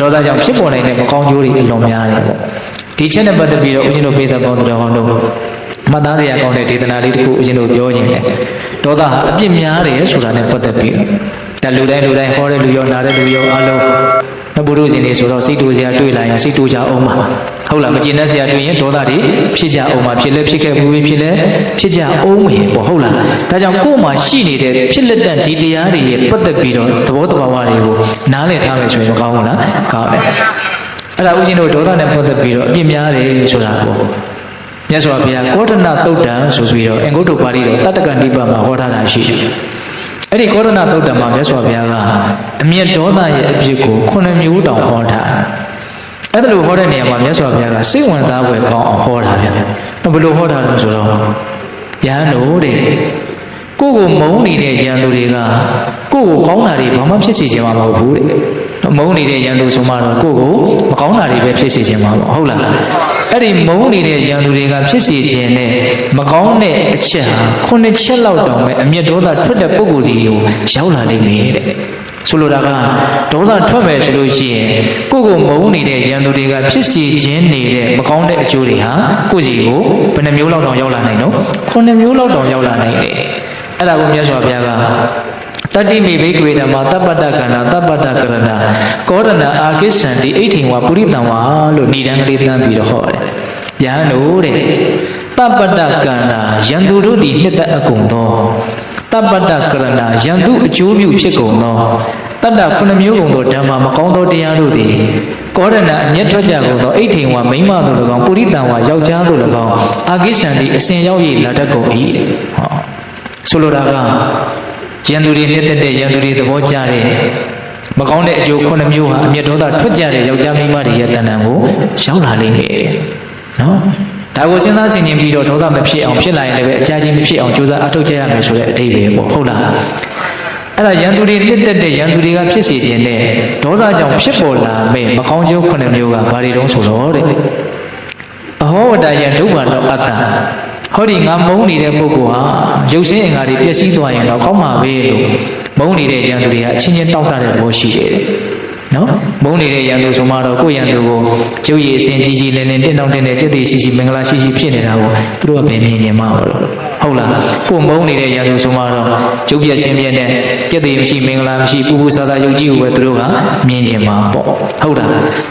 ဒေါသကြောင့်ဖြစ်ပေါ်နိုင်တဲ့မကောင်းကျိုးတွေအလွန်များတယ်ပေါ့ဒီချက်နဲ့ပတ်သက်ပြီးတော့ဦးဇင်းတို့ပေးသက်ပေါင်းတော်ကောင်းတို့မှတ်သားရကောင်းတဲ့ဒေသနာလေးတစ်ခုဦးဇင်းတို့ပြောခြင်းတယ်ဒေါသဟာအပြစ်များတယ်ဆိုတာနဲ့ပတ်သက်ပြီးတော့ဒါလူတိုင်းလူတိုင်းဟောတဲ့လူရောနားတဲ့လူရောအလုံး နဘုရုရှင်တွေဆိုတော့စိတ်တူစရာတွေ့လာရင်စိတ်တူကြအောင်ပါဟုတ်လားမကျင်တဲ့စရာတွေ့ရင်ဒေါသတွေဖြစ်ကြအောင်ပါဖြစ်လဲဖြစ်ခဲ့ဘူးဖြစ်လဲဖြစ်ကြအောင်မယ်ပေါ့ဟုတ်လားဒါကြောင့်ကိုယ်မှာရှိနေတဲ့ဖြစ်လက်တဲ့ဒီတရားတွေရဲ့ပတ်သက်ပြီးတော့သဘောတဘာဝတွေကိုနားလည်ထားမယ်ဆိုရင်ကောင်းဘူးလားကောင်းတယ်အဲ့ဒါဦးဇင်းတို့ဒေါသနဲ့ပတ်သက်ပြီးတော့အပြစ်များတယ်ဆိုတာကိုမြတ်စွာဘုရားကောဋ္ဌနသုတ်တံဆိုပြီးတော့အင်္ဂုတ္တပါဠိတော်တတ္တကနိဗ္ဗာန်မှာဟောထားတာရှိတယ် အဲ့ဒီကောရဏသုတ်တံမှာမြတ်စွာဘုရားကအမျက်ဒေါသရဲ့အဖြစ်ကိုခုနှစ်မျိုးတောင်ဟောထားတယ်။အဲ့ဒါလိုဟောတဲ့နေရာမှာမြတ်စွာဘုရားကစိတ်ဝင်စားဖွယ်ကောင်းအောင်ဟောတာဗျ။ဘယ်လိုဟောတာလဲဆိုတော့ယဟန်တို့တဲ့ကိုယ့်ကိုမုန်းနေတဲ့ယဟန်တို့တွေကကိုယ့်ကိုကောင်းတာတွေဘာမှဖြစ်စေချင်မှာမဟုတ်ဘူးတဲ့။မုန်းနေတဲ့ယဟန်တို့ဆိုမှတော့ကိုယ့်ကိုမကောင်းတာတွေပဲဖြစ်စေချင်မှာပေါ့ဟုတ်လား။ အဲ့ဒီမုန်းနေတဲ့ယဟန်သူတွေကဖြစ်စေခြင်းနဲ့မကောင်းတဲ့အချက်ဟာခုနှစ်ချက်လောက်တောင်ပဲအမျက်ဒေါသထွက်တဲ့ပုံကိုယ်စီကိုရောက်လာနိုင်မယ်တဲ့ဆိုလိုတာကဒေါသထွက်မယ်ဆိုလို့ရှိရင်ကိုယ့်ကိုမုန်းနေတဲ့ယဟန်သူတွေကဖြစ်စေခြင်းနေတဲ့မကောင်းတဲ့အကျိုးတွေဟာကိုယ့်စီကိုဘယ်နှမျိုးလောက်တောင်ရောက်လာနိုင်တော့ခုနှစ်မျိုးလောက်တောင်ရောက်လာနိုင်တယ်အဲ့ဒါကိုမြတ်စွာဘုရားကတတ္တိမိဘိကွေဓမ္မတပ္ပတ္တကန္နာတပ္ပတ္တကရဏကောရဏအာကိစ္ဆန္တိအိဋ္ဌိဝပုရိတံဝါလို့ဏိဒံကလေးတန်းပြီးတော့ဟော တယ်။ယဟန်တို့တဲ့တပ္ပတ္တကန္နာယံသူတို့သည်နှစ်သက်အကုန်သောတပ္ပတ္တကရဏယံသူအကျိုးပြုဖြစ်ကုန်သောတတ္တခုနှစ်မျိုးကုန်သောဓမ္မမကောင်းသောတရားတို့သည်ကောရဏအမျက်ထွက်ကြကုန်သောအိဋ္ဌိဝမိမ္မတို့၎င်းပုရိတံဝါယောက်ျားတို့၎င်းအာကိစ္ဆန္တိအစဉ်ရောက်၍လာတတ်ကုန်၏တဲ့။ဟောဆိုလိုတာကယံသူတွေနှစ်သက်တဲ့ယံသူတွေသဘောကျတဲ့မကောင်းတဲ့အကျိုးခုနှစ်မျိုးဟာအမျက်ဒေါသထွက်ကြတဲ့ယောက်ျားမိန်းမတွေရဲ့တဏ္ဍာကိုရောက်လာလိမ့်မယ်တဲ့ နော်ဒါကိုစဉ်းစားဆင်ခြင်ပြီးတော့ဒေါသမဖြစ်အောင်ဖြစ်လာရင်လည်းပဲအကြချင်းမဖြစ်အောင်ကြိုးစားအထောက်ကြရမယ်ဆိုတဲ့အဓိပ္ပာယ်ပေါ့ဟုတ်လားအဲ့ဒါယံသူတွေနှစ်သက်တဲ့ယံသူတွေကဖြစ်စေခြင်းနဲ့ဒေါသကြောင့်ဖြစ်ပေါ်လာမဲ့မကောင်းကျိုးခုနှစ်မျိုးကဘာတွေတုံးဆိုတော့တဲ့အဟောဝတ္တယံဒုက္ခတော့အတ္တဟောဒီငါမုန်းနေတဲ့ပုဂ္ဂိုလ်ဟာရုပ်ဆင်းအင်္ဂါတွေပျက်စီးသွားရင်တော့ကောင်းမှာပဲလို့မုန်းနေတဲ့ယံသူတွေကအချင်းချင်းတောက်တတဲ့သဘောရှိတယ်တဲ့ နော်မုန်းနေတဲ့ရန်သူဆိုမှတော့ကိုယ့်ရန်သူကိုကျုပ်ရည်အစဉ်ကြီးကြီးလင်းလင်းတင်းတောင်းတင်းတဲ့တည်တည်ရှိရှိမင်္ဂလာရှိရှိဖြစ်နေတာကိုသူတို့ကဘယ်မြင်နေမှာမလို့ဟုတ်လားကိုယ်မုန်းနေတဲ့ရန်သူဆိုမှတော့ကျုပ်ပြက်ရှင်ပြက်နဲ့တည်တည်မရှိမင်္ဂလာမရှိပူပူဆာဆာယုံကြည်ကိုပဲသူတို့ကမြင်ကြမှာပေါ့ဟုတ်လား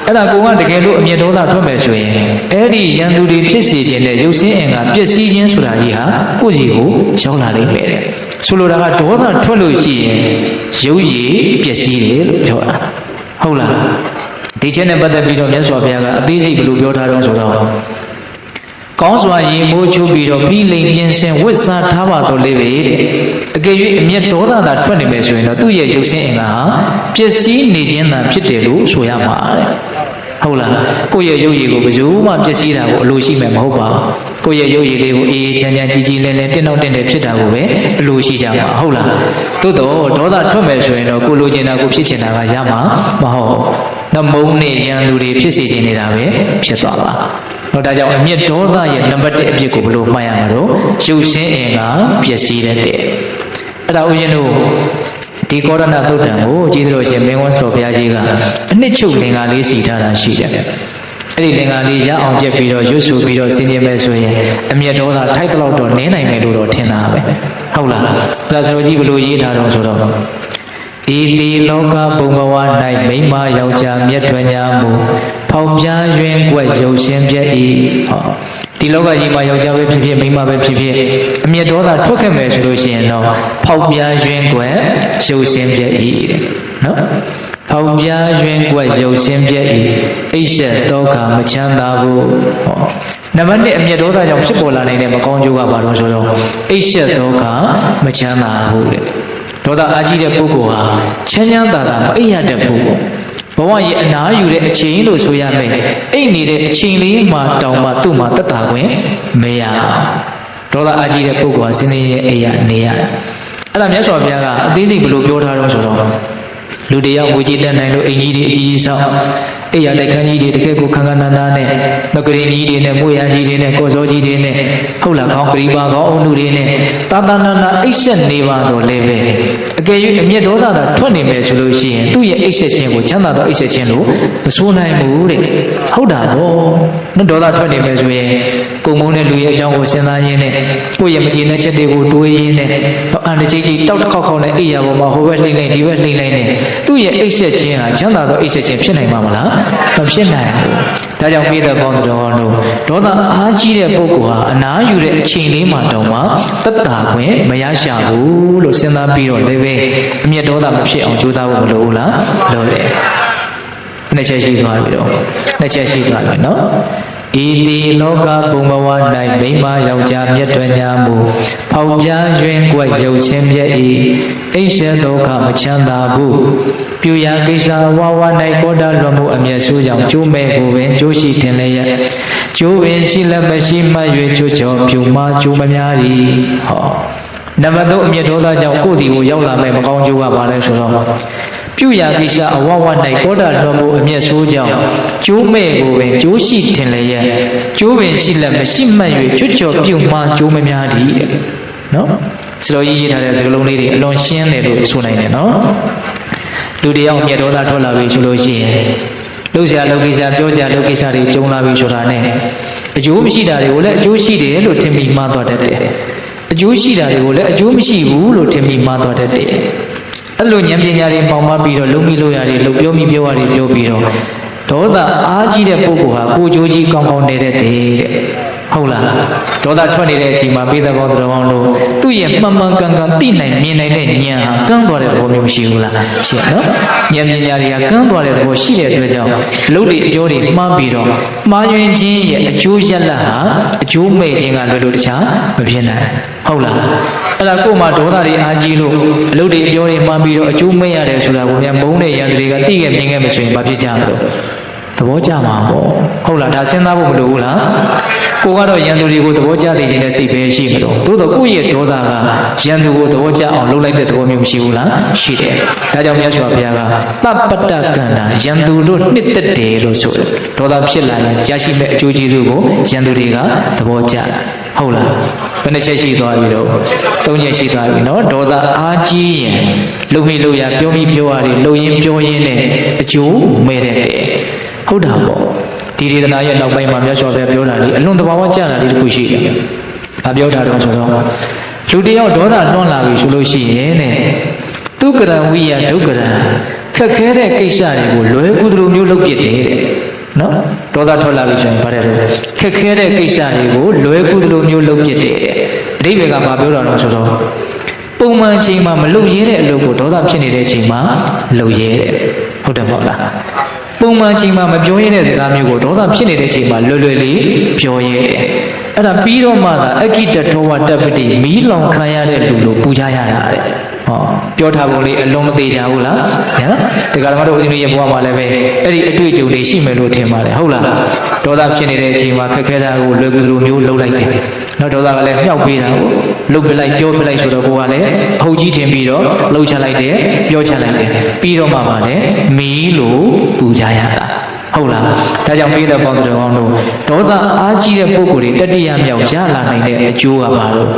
အဲ့ဒါကိုကတကယ်လို့အမြင့်ဒေါသထွက်မယ်ဆိုရင်အဲ့ဒီရန်သူတွေဖြစ်စေခြင်းနဲ့ရုပ်ဆင်းအင်ကပျက်စီးခြင်းဆိုတာကြီးဟာကိုယ့်စီကိုရောက်လာနိုင်မယ်တဲ့ဆိုလိုတာကဒေါသထွက်လို့ရှိရင်ရုပ်ရည်ပျက်စီးတယ်လို့ပြောတာ ဟုတ်လားဒီချက်နဲ့ပတ်သက်ပြီးတော့မြတ်စွာဘုရားကအသေးစိတ်ဘယ်လိုပြောထားတော့ဆိုတော့ကောင်းစွာရေမိုးချိုးပြီးတော့ပြီးလိန်ကျင်းစင်ဝစ်စားထားပါတော့လေပဲတဲ့အကယ်၍အမျက်ဒေါသသာထွက်နေမယ်ဆိုရင်တော့သူ့ရဲ့ရုပ်ဆင်းအင်္ဂါဟာပျက်စီးနေခြင်းသာဖြစ်တယ်လို့ဆိုရမှာတဲ့ ဟုတ်လားကိုယ့်ရဲ့ရုပ်ရည်ကိုဘယ်သူမှပျက်စီးတာကိုအလိုရှိမယ်မဟုတ်ပါဘူးကိုယ့်ရဲ့ရုပ်ရည်လေးကိုအေးအေးချမ်းချမ်းကြီးကြီးလင်းလင်းတင့်တော့တင့်တယ်ဖြစ်တာကိုပဲအလိုရှိကြမှာဟုတ်လားသို့တော့ဒေါသထွက်မယ်ဆိုရင်တော့ကိုလိုချင်တာကိုဖြစ်ချင်တာကရမှာမဟုတ်နမုံနဲ့ရန်သူတွေဖြစ်စေချင်နေတာပဲဖြစ်သွားပါတော့ဒါကြောင့်အမျက်ဒေါသရဲ့နံပါတ်1အဖြစ်ကိုဘယ်လိုမှတ်ရမှာတော့ရုပ်ဆင်းအင်ကပျက်စီးတတ်တယ်အဲ့ဒါဦးဇင်းတို့ ဒီကောရဏသုတ်တံကိုကျေးဇူးတော်ရှင်မင်းဝန်းစောဘုရားကြီးကအနှစ်ချုပ်လင်္ကာလေးစီထားတာရှိတယ်အဲ့ဒီလင်္ကာလေးရအောင်ကျက်ပြီးတော့ရွတ်ဆိုပြီးတော့စဉ်းကျင်မဲ့ဆိုရင်အမျက်ဒေါသထိုက်တော့တော့နင်းနိုင်မယ်လို့တော့ထင်တာပဲဟုတ်လားဒါဆိုကြီးဘယ်လိုရေးထားတော့ဆိုတော့ဤတိလောကဘုံဘဝ၌မိမယောက်ျားမြတ်ထွင်ညာမူ ဖောက်ပြားရွင်ကွက်ရုပ်ရှင်ပြည့်ဤဟောဒီလောကကြီးမှာယောက်ျားပဲဖြစ်ဖြစ်မိန်းမပဲဖြစ်ဖြစ်အမျက်ဒေါသထွက်ခဲ့မယ်ဆိုလို့ရှိရင်တော့ဖောက်ပြားရွင်ကွက်ရုပ်ရှင်ပြည့်ဤတဲ့နော်ဖောက်ပြားရွင်ကွက်ရုပ်ရှင်ပြည့်ဤအိရှက်ဒုက္ခမချမ်းသာဘူးဟောနံပါတ်1အမျက်ဒေါသကြောင့်ဖြစ်ပေါ်လာနိုင်တဲ့မကောင်းကျိုးကဘာလို့ဆိုတော့အိရှက်ဒုက္ခမချမ်းသာဘူးတဲ့ဒေါသအာကြီးတဲ့ပုဂ္ဂိုလ်ဟာချမ်းချမ်းသာသာမအိပ်ရတဲ့ပုဂ္ဂိုလ် ဘဝရဲ့အနာယူတဲ့အချိန်လို့ဆိုရမယ်အိတ်နေတဲ့အချိန်လေးမှတောင်မှသူ့မှာတက်တာခွင့်မရဒေါသအာကြီးတဲ့ပုဂ္ဂိုလ်ဟာစင်းစင်းရဲ့အိယာနေရအဲ့ဒါမြတ်စွာဘုရားကအသေးစိတ်ဘယ်လိုပြောထားတော့ဆိုတော့လူတယောက်ငွေကြေးတက်နိုင်လို့အိမ်ကြီးတွေအကြီးကြီးဆောက် အိယာတိုက်ခန်းကြီးတွေတကယ်ကိုခန်းခန်းနာနာနဲ့ငကရင်ကြီးတွေနဲ့မွေရကြီးတွေနဲ့ကောစောကြီးတွေနဲ့ဟုတ်လားခေါင်းကလေးပါခေါင်းအုံနုတွေနဲ့တာတာနာနာအိတ်ဆက်နေပါတော့လည်းပဲအကယ်၍အမျက်ဒေါသသာထွက်နေမယ်ဆိုလို့ရှိရင်သူ့ရဲ့အိတ်ဆက်ခြင်းကိုချမ်းသာသောအိတ်ဆက်ခြင်းလို့မဆိုးနိုင်ဘူးတဲ့ဟုတ်တာပေါ့နော်ဒေါသထွက်နေမယ်ဆိုရင် ကုံမုန်းတဲ့လူရဲ့အကြောင်းကိုစဉ်းစားရင်းနဲ့ကိုယ့်ရဲ့မကျေနပ်ချက်တွေကိုတွေးရင်းနဲ့အန်တကြီးကြီးတောက်တစ်ခေါက်ခေါက်နဲ့အိယာပေါ်မှာဟိုဘက်လှိမ့်လိုက်ဒီဘက်လှိမ့်လိုက်နဲ့သူ့ရဲ့အိတ်ဆက်ခြင်းဟာချမ်းသာသောအိတ်ဆက်ခြင်းဖြစ်နိုင်မှာမလားမဖြစ်နိုင်ဘူးဒါကြောင့်ပြည်သက်ပေါင်းတော်တို့ဒေါသအားကြီးတဲ့ပုဂ္ဂိုလ်ဟာအနာယူတဲ့အချိန်လေးမှတောင်မှတက်တာခွင့်မရရှာဘူးလို့စဉ်းစားပြီးတော့လည်းပဲအမျက်ဒေါသမဖြစ်အောင်ကြိုးစားဖို့မလိုဘူးလားလိုတယ်နှစ်ချက်ရှိသွားပြီတော့နှစ်ချက်ရှိသွားပြီနော် ဤတိလောကဘုံဘဝ၌မိမယောက်ျားမြတ်တွင်ညာမူဖောက်ပြားရွင်ကွက်ရုပ်ရှင်ပြည့်၏အိရှဒုက္ခမချမ်းသာဘူးပြူရာကိစ္စဝါဝ၌ကောတာလွန်မှုအမျက်ဆိုးကြောင့်ကျိုးမဲ့ကိုပင်ကျိုးရှိတင်လည်းရကျိုးပင်ရှိလက်မရှိမှတ်၍ချိုးချော်ပြူမကျိုးမများသည်ဟောနံပါတ်3အမျက်ဒေါသကြောင့်ကိုယ်စီကိုရောက်လာမဲ့မကောင်းကျိုးကပါလဲဆိုတော့ ပြုရာကိစ္စအဝဝ၌ကောတာလွန်မှုအမျက်ဆိုးကြောင့်ကျိုးမဲ့ကိုပင်ကျိုးရှိတင်လည်းရကျိုးပင်ရှိလက်မရှိမှတ်၍ချွတ်ချော်ပြုမှကျိုးမများသည်တဲ့နော်စလိုကြီးရေးထားတဲ့စကားလုံးလေးတွေအလွန်ရှင်းတယ်လို့ဆိုနိုင်တယ်နော်လူတယောက်မျက်ဒေါသထွက်လာပြီဆိုလို့ရှိရင်လှုပ်ရှားလှုပ်ကိစ္စပြောစရာလှုပ်ကိစ္စတွေကျုံလာပြီဆိုတာနဲ့အကျိုးမရှိတာတွေကိုလည်းအကျိုးရှိတယ်လို့ထင်ပြီးမှားသွားတတ်တယ်အကျိုးရှိတာတွေကိုလည်းအကျိုးမရှိဘူးလို့ထင်ပြီးမှားသွားတတ်တယ် အဲ့လိုဉာဏ်ပညာတွေပေါင်မပြီးတော့လုံမိလို့ရတယ်လုံပြောမိပြောရတယ်ပြောပြီးတော့ဒေါသအားကြီးတဲ့ပုဂ္ဂိုလ်ဟာကိုယ်ကြိုးကြီးကောင်းကောင်းနေတတ်တယ်တဲ့ ဟုတ်လားဒေါသထွက်နေတဲ့အချိန်မှာပေးသက်ပေါင်းတော်အောင်လို့သူ့ရဲ့မှန်မှန်ကန်ကန်သိနိုင်မြင်နိုင်တဲ့ဉာဏ်ဟာကန်းသွားတဲ့သဘောမျိုးမရှိဘူးလားရှိရနော်ဉာဏ်ပညာတွေကကန်းသွားတဲ့သဘောရှိတဲ့အတွက်ကြောင့်လုပ်တွေအကျိုးတွေမှားပြီးတော့မှားယွင်းခြင်းရဲ့အကျိုးရလဒ်ဟာအကျိုးမဲ့ခြင်းကလွယ်လို့တခြားမဖြစ်နိုင်ဟုတ်လားအဲ့ဒါကိုယ်မှာဒေါသတွေအားကြီးလို့အလုပ်တွေအပြောတွေမှားပြီးတော့အကျိုးမဲ့ရတယ်ဆိုတာကိုများမုန်းတဲ့ရန်တွေကသိခဲ့မြင်ခဲ့မဆိုရင်ဘာဖြစ်ကြမလို့သဘောကျမှာပေါ့ဟုတ်လားဒါစဉ်းစားဖို့မလိုဘူးလား ကိုကတော့ရန်သူတွေကိုသဘောကျသိခြင်းနဲ့စိတ်ပဲရှိမလို့သို့တော့ကိုယ့်ရဲ့ဒေါသကရန်သူကိုသဘောကျအောင်လုပ်လိုက်တဲ့သဘောမျိုးမရှိဘူးလားရှိတယ်ဒါကြောင့်မြတ်စွာဘုရားကတပ္ပတ္တကန္တာရန်သူတို့နှစ်သက်တယ်လို့ဆိုတယ်ဒေါသဖြစ်လာရင်ကြာရှိမဲ့အကျိုးကျေးဇူးကိုရန်သူတွေကသဘောကျတယ်ဟုတ်လားဘယ်နှချက်ရှိသွားပြီတော့သုံးချက်ရှိသွားပြီเนาะဒေါသအားကြီးရင်လုံမိလို့ရပြောမိပြောရတယ်လုံရင်ပြောရင်းနဲ့အကျိုးမဲ့တဲ့ဟုတ်တာပေါ့ ဒီဒေသနာရဲ့နောက်ပိုင်းမှာမြတ်စွာဘုရားပြောတာလေအလွန်တဘာဝကြတာလေးတစ်ခုရှိတယ်။အပြောတာတော့ဆိုတော့လူတယောက်ဒေါသလွန်လာပြီဆိုလို့ရှိရင်တဲ့သူကရံဝိယဒုက္ကရံခက်ခဲတဲ့ကိစ္စတွေကိုလွယ်ကူသလိုမျိုးလုပ်ပြတယ်တဲ့နော်ဒေါသထွက်လာပြီဆိုရင်ဗါတယ်ခက်ခဲတဲ့ကိစ္စတွေကိုလွယ်ကူသလိုမျိုးလုပ်ပြတယ်တဲ့အဓိပ္ပာယ်ကဘာပြောတာလဲဆိုတော့ပုံမှန်ချိန်မှာမလုပ်ရဲတဲ့အလုပ်ကိုဒေါသဖြစ်နေတဲ့အချိန်မှာလုပ်ရဲတဲ့ဟုတ်တယ်ပေါ့လား ပုံမှန်ချိန်မှာမပြောရတဲ့စကားမျိုးကိုဒေါသဖြစ်နေတဲ့အချိန်မှာလွယ်လွယ်လေးပြောရဲတယ်အဲ့ဒါပြီးတော့မှသာအကိတထောဝတ္တပတိမီးလောင်ခံရတဲ့လူလိုပူကြရတာတဲ့ ဟောပြောထားပုံလေးအလုံးမသေးကြဘူးလားနော်ဒီကရမတို့ဦးဇင်းရဲ့ဘဝမှာလည်းပဲအဲ့ဒီအတွေ့အကြုံတွေရှိမယ်လို့ထင်ပါတယ်ဟုတ်လားဒေါသဖြစ်နေတဲ့အချိန်မှာခက်ခဲတာကိုလွယ်ကူသလိုမျိုးလှုပ်လိုက်တယ်နော်ဒေါသကလည်းမြောက်ပေးတာကိုလှုပ်ပလိုက်ပြောပလိုက်ဆိုတော့ကိုကလည်းအဟုတ်ကြီးထင်ပြီးတော့လှုပ်ချလိုက်တယ်ပြောချလိုက်တယ်ပြီးတော့မှပါလေမီးလို့ပူကြရတာဟုတ်လားဒါကြောင့်ပေးတဲ့ပေါင်းတော်ကောင်းတို့ဒေါသအားကြီးတဲ့ပုဂ္ဂိုလ်တွေတတိယမြောက်ရလာနိုင်တဲ့အကျိုးကပါတော့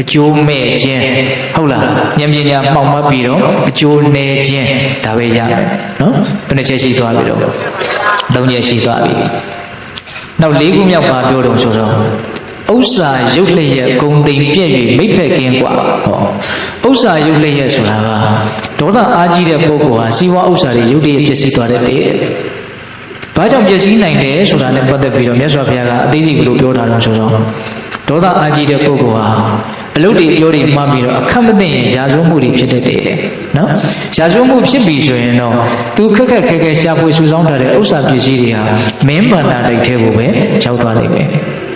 အကျိုးမဲ့ခြင်းဟုတ်လားဉာဏ်ပညာမှောက်မှတ်ပြီးတော့အကျိုးနည်းခြင်းဒါပဲရမယ်နော်ဘယ်နှချက်ရှိသွားပြီတော့သုံးချက်ရှိသွားပြီနောက်လေးခုမြောက်ပါပြောတော့ဆိုတော့ဥစ္စာရုပ်လျက်ဂုံတိမ်ပြည့်၍မိဖက်ကင်းกว่าဟောဥစ္စာရုပ်လျက်ဆိုတာကဒေါသအားကြီးတဲ့ပုဂ္ဂိုလ်ဟာစီးပွားဥစ္စာတွေရုပ်တရက်ဖြစ်စီသွားတဲ့တဲ့ဘာကြောင့်ပြည့်စည်နိုင်လဲဆိုတာနဲ့ပတ်သက်ပြီးတော့မြတ်စွာဘုရားကအသေးစိတ်ကလို့ပြောထားတာဆိုတော့ဒေါသအားကြီးတဲ့ပုဂ္ဂိုလ်ဟာ အလုတ်တွေပြောတွေမှပြီးတော့အခက်မသိရင်ရာဇဝမှုတွေဖြစ်တတ်တယ်နော်ရာဇဝမှုဖြစ်ပြီဆိုရင်တော့သူခက်ခက်ခဲခဲရှာဖွေစုဆောင်းထားတဲ့ဥစ္စာပစ္စည်းတွေဟာမင်းဗန္တာတိုက်ထဲကိုပဲရောက်သွားလိမ့်မယ်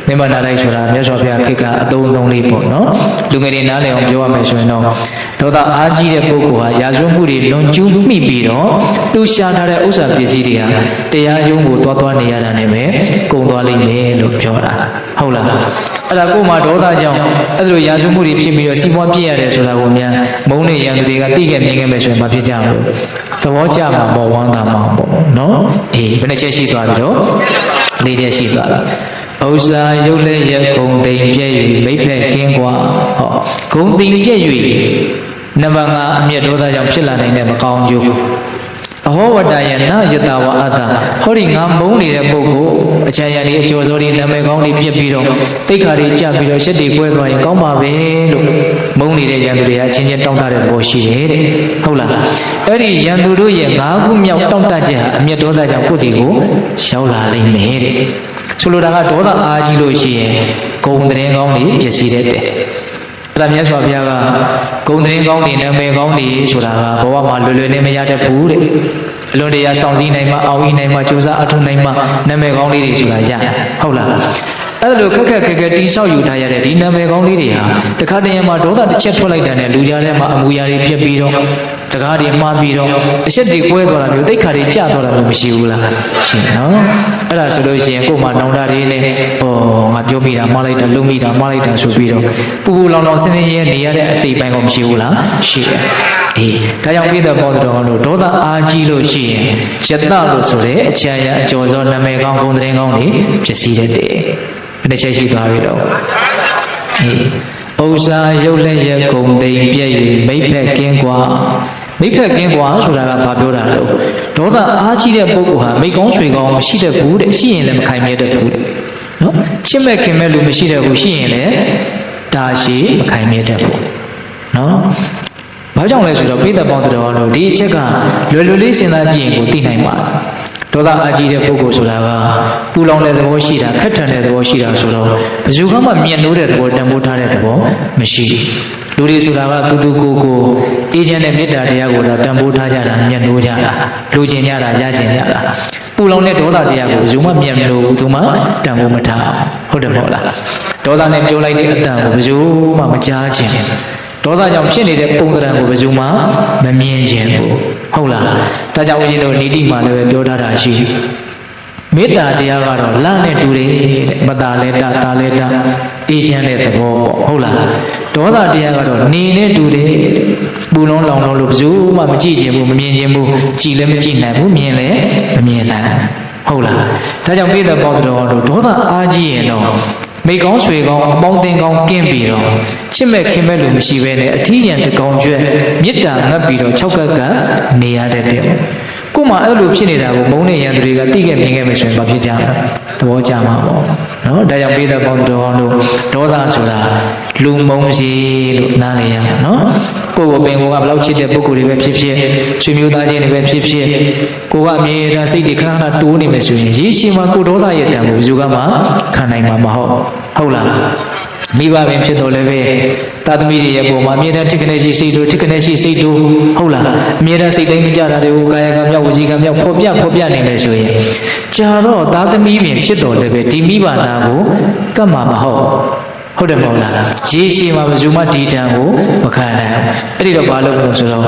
မင်းဗန္တာတိုက်ဆိုတာမြတ်စွာဘုရားခေတ်ကအသုံးအနှုန်းလေးပေါ့နော်လူငယ်တွေနားလည်အောင်ပြောရမယ်ဆိုရင်တော့ဒေါသအားကြီးတဲ့ပုဂ္ဂိုလ်ဟာရာဇဝမှုတွေလွန်ကျူးမိပြီးတော့သူရှာထားတဲ့ဥစ္စာပစ္စည်းတွေဟာတရားရုံးကိုတွားသွားနေရတာနဲ့ပဲကုန်သွားလိမ့်မယ်လို့ပြောတာဟုတ်လားအဲ့ဒါကိုယ်မှာဒေါသကြောင့်အဲ့လိုရာဇဝမှုတွေဖြစ်ပြီးတော့စီးပွားပြည့်ရတယ်ဆိုတာကိုများမုန်းနေရန်သူတွေကသိခဲ့မြင်ခဲ့မယ်ဆိုရင်မဖြစ်ကြဘူးသဘောကျမှာပေါ့ဝမ်းသာမှာပေါ့နော်အေးဘယ်နှချက်ရှိသွားပြီတော့လေးချက်ရှိသွားပြီ ဥစ္စာရုပ်လည်းရက်ဂုံတိမ်ပြည့်၍မိဖက်ကင်းกว่าဟောဂုံတိမ်ပြည့်၍နံပါတ်5အမျက်ဒေါသကြောင့်ဖြစ်လာနိုင်တဲ့မကောင်းကျိုး အဟောဝတ္တယနာယတဝအတ္တဟောဒီငါမုန်းနေတဲ့ပုဂ္ဂိုလ်အချမ်းရံဒီအကျော်စောဒီနာမည်ကောင်းတွေပြစ်ပြီးတော့တိတ်ခါတွေကြပြီးတော့ချက်တွေကွဲသွားရင်ကောင်းပါပဲလို့မုန်းနေတဲ့ရန်သူတွေကအချင်းချင်းတောင်းတတဲ့သဘောရှိတယ်တဲ့ဟုတ်လားအဲ့ဒီရန်သူတို့ရဲ့ငါးခုမြောက်တောင်းတချက်ဟာအမျက်ဒေါသကြောင့်ကိုယ့်ဒီကိုရောက်လာလိမ့်မယ်တဲ့ဆိုလိုတာကဒေါသအားကြီးလို့ရှိရင်ဂုံတဲ့ကောင်းတွေပျက်စီးတတ်တယ် အဲ့ဒါမြတ်စွာဘုရားကဂုံသတင်းကောင်းတွေနာမည်ကောင်းတွေဆိုတာကဘဝမှာလွယ်လွယ်နဲ့မရတတ်ဘူးတဲ့အလွန်တရာစောင့်စည်းနိုင်မှအောင်ဤနိုင်မှကြိုးစားအထုနိုင်မှနာမည်ကောင်းလေးတွေဆိုတာရဟုတ်လားအဲ့ဒါလိုခက်ခက်ခဲခဲတိဆောက်ယူထားရတဲ့ဒီနာမည်ကောင်းလေးတွေဟာတခါတည်းမှာဒေါသတစ်ချက်ထွက်လိုက်တဲ့နဲ့လူကြားထဲမှာအမူအရာတွေပြက်ပြီးတော့ တကားတွေမှားပြီးတော့အချက်တွေကွဲသွားတာမျိုးတိတ်ခါတွေကျသွားတာမျိုးမရှိဘူးလားရှင်နော်အဲ့ဒါဆိုလို့ရှိရင်ကို့မှာနောင်တတွေနဲ့ဟောငါပြောမိတာမှားလိုက်တာလုံးမိတာမှားလိုက်တာဆိုပြီးတော့ပူပူလောင်လောင်ဆင်းဆင်းရဲနေရတဲ့အစိပ်ပိုင်းကမရှိဘူးလားရှိတယ်အေးဒါကြောင့်ပြည့်တဲ့ပေါ်တော်လို့ဒေါသအားကြီးလို့ရှိရင်ယတလို့ဆိုတဲ့အချမ်းရအကျော်စောနာမည်ကောင်းဂုဏ်သတင်းကောင်းတွေဖြစ်စီတတ်တယ်ဘယ်နှချက်ရှိသွားပြီတော့အေး ဥစ္စာရုပ်လက်ရဲ့ဂုံသိမ့်ပြည့်၍မိဖက်ကင်းကွာမိဖက်ကင်းကွာဆိုတာကဘာပြောတာလဲဒေါသအားကြီးတဲ့ပုဂ္ဂိုလ်ဟာမိကောင်းဆွေကောင်းမရှိတတ်ဘူးတဲ့ရှိရင်လည်းမခိုင်မြဲတတ်ဘူးတဲ့နော်ချစ်မဲ့ခင်မဲ့လူမရှိတဲ့ဘူးရှိရင်လည်းဒါရှိမခိုင်မြဲတတ်ဘူးနော်ဘာကြောင့်လဲဆိုတော့ပိဿပေါင်းတော်တော်တို့ဒီအချက်ကလွယ်လွယ်လေးစဉ်းစားကြည့်ရင်ကိုသိနိုင်ပါတယ် ဒေါသအကြီးတဲ့ပုဂ္ဂိုလ်ဆိုတာကပူလောင်တဲ့သဘောရှိတာခက်ထန်တဲ့သဘောရှိတာဆိုတော့ဘယ်သူမှမြင်လို့တဲ့သဘောတန်ဖိုးထားတဲ့သဘောမရှိဘူးလူတွေဆိုတာကတူတူကိုကိုအေးချမ်းတဲ့မေတ္တာတရားကိုဒါတန်ဖိုးထားကြတာမြတ်လို့ကြတာလူချင်းကြတာရချင်းကြတာပူလောင်တဲ့ဒေါသတရားကိုဘယ်သူမှမြင်မလို့ဘူးသူမှတန်ဖိုးမထားဟုတ်တယ်မဟုတ်လားဒေါသနဲ့ပြောလိုက်တဲ့အတန်ကိုဘယ်သူမှမကြားချင်ဒေါသကြောင့်ဖြစ်နေတဲ့ပုံသဏ္ဍာန်ကိုဘယ်သူမှမမြင်ချင်ဘူးဟုတ်လား ဒါကြောင့်ဦးဇင်းတို့ဏိတိမှာလည်းပဲပြောထားတာရှိတယ်မေတ္တာတရားကတော့လနဲ့တူတယ်တဲ့မตาလဲတာတာလဲတာအေးချမ်းတဲ့သဘောပေါ့ဟုတ်လားဒေါသတရားကတော့နေနဲ့တူတယ်တဲ့ပူလုံးလောင်လုံးလို့ဘယ်သူမှမကြည့်ချင်ဘူးမမြင်ချင်ဘူးကြည်လည်းမကြည့်နိုင်ဘူးမြင်လည်းမမြင်နိုင်ဟုတ်လားဒါကြောင့်ပိဿပေါင်းတော်တို့ဒေါသအားကြီးရင်တော့ မိကောင်းဆွေကောင်းအပေါင်းအသင်းကောင်းကင်းပြီးတော့ချစ်မဲ့ခင်မဲ့လို့မရှိဘဲနဲ့အထီးကျန်တကောင်ကျွဲမေတ္တာငတ်ပြီးတော့၆ကပ်ကနေရတဲ့တဲ့ ကို့မှာအဲ့လိုဖြစ်နေတာကိုမုန်းနေရန်သူတွေကသိခဲ့မြင်ခဲ့မယ်ဆိုရင်မဖြစ်ကြဘူးသဘောကျမှာပေါ့နော်ဒါကြောင့်ပိဿပေါင်းတော်တို့ဒေါသဆိုတာလူမုန်းစီလို့နားလည်ရအောင်နော်ကိုယ့်ကိုပင်ကိုယ်ကဘယ်လောက်ချစ်တဲ့ပုဂ္ဂိုလ်တွေပဲဖြစ်ဖြစ်ဆွေမျိုးသားချင်းတွေပဲဖြစ်ဖြစ်ကိုယ်ကအမြဲတမ်းစိတ်တွေခဏခဏတိုးနေမယ်ဆိုရင်ရေရှည်မှာကိုယ်ဒေါသရဲ့တံကိုဘယ်သူကမှခံနိုင်မှာမဟုတ်ဟုတ်လားမိဘပင်ဖြစ်တော်လည်းပဲ သာသမီတွေရဲ့ပုံမှာအမြဲတမ်းထိကနေရှိစိတ်တို့ထိကနေရှိစိတ်တို့ဟုတ်လားအမြဲတမ်းစိတ်တိုင်းမကြတာတွေကိုကာယကံမြောက်ဝစီကံမြောက်ဖော်ပြဖော်ပြနေမယ်ဆိုရင်ကြာတော့သာသမီပင်ဖြစ်တော်လည်းပဲဒီမိဘနာကိုကတ်မှာမဟုတ်ဟုတ်တယ်မဟုတ်လားရေရှည်မှာဘယ်သူမှဒီတံကိုမခံနိုင်ဘူးအဲ့ဒီတော့ဘာလုပ်လို့ဆိုတော့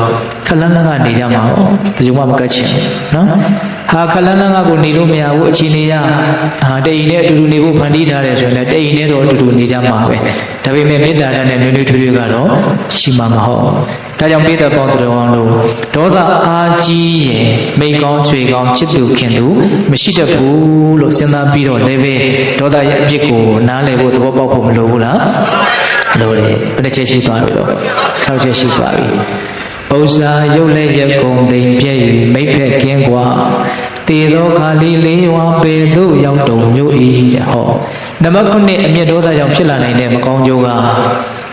ခလန်းလန်းကနေကြမှာပေါ့ဘယ်သူမှမကတ်ချင်နော်ဟာခလန်းလန်းကကိုနေလို့မရဘူးအချိန်နေရဟာတအိမ်နဲ့အတူတူနေဖို့ဖန်တီးထားတယ်ဆိုရင်လည်းတအိမ်နဲ့တော့အတူတူနေကြမှာပဲ ဒါပေမဲ့မေတ္တာဓာတ်နဲ့နွေးနွေးထွေးထွေးကတော့ရှိမှာမဟုတ်ဒါကြောင့်ပိဿပေါင်းတော်အောင်လို့ဒေါသအားကြီးရင်မိကောင်းဆွေကောင်းချစ်သူခင်သူမရှိတတ်ဘူးလို့စဉ်းစားပြီးတော့လည်းပဲဒေါသရဲ့အပြစ်ကိုနားလည်ဖို့သဘောပေါက်ဖို့မလိုဘူးလားလိုတယ်ဘယ်နှချက်ရှိသွားပြီတော့6ချက်ရှိသွားပြီဥစ္စာရုပ်လည်းရက်ကုန်သိမ်ပြည့်၍မိဖက်ကင်းกว่า တေသောခါလီလေးဝါပေသို့ရောက်တုံမြို့ဤတဲ့ဟောနံပါတ်9အမျက်ဒေါသကြောင့်ဖြစ်လာနိုင်တဲ့မကောင်းကျိုးက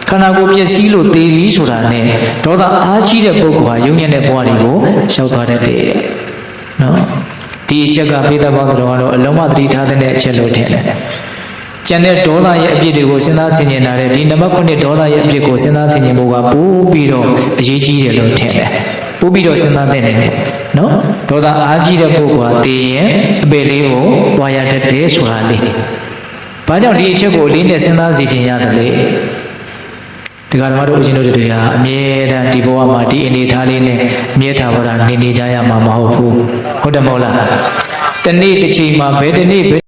ခန္ဓာကိုယ်ပျက်စီးလို့သေပြီဆိုတာနဲ့ဒေါသအားကြီးတဲ့ပုဂ္ဂိုလ်ဟာယုံညံ့တဲ့ဘဝတွေကိုရောက်သွားတတ်တယ်တဲ့နော်ဒီအချက်ကပိဿဘောင်းတော်ကတော့အလုံးမသတိထားတဲ့အချက်လို့ထင်တယ်ကျန်တဲ့ဒေါသရဲ့အပြစ်တွေကိုစဉ်းစားဆင်ခြင်လာတဲ့ဒီနံပါတ်9ဒေါသရဲ့အပြစ်ကိုစဉ်းစားဆင်ခြင်ဖို့ကပိုးပြီးတော့အရေးကြီးတယ်လို့ထင်တယ်ပို့ပြီးတော့စဉ်းစားသင့်တယ် နော်ဒေါသအားကြီးတဲ့ပုဂ္ဂိုလ်ဟာတည်ရင်အပေလေးကိုတွားရတတ်တယ်ဆိုတာလေးဘာကြောင့်ဒီအချက်ကိုအလေးနဲ့စဉ်းစားစီခြင်းရတယ်လေဒီကရမတို့အရှင်တို့တွေဟာအမြဲတမ်းဒီဘဝမှာဒီအနေထားလေးနဲ့အမြဲတာဝရနေနေကြရမှာမဟုတ်ဘူးဟုတ်တယ်မဟုတ်လားတနေ့တစ်ချိန်မှာဘယ်တနေ့ဘယ်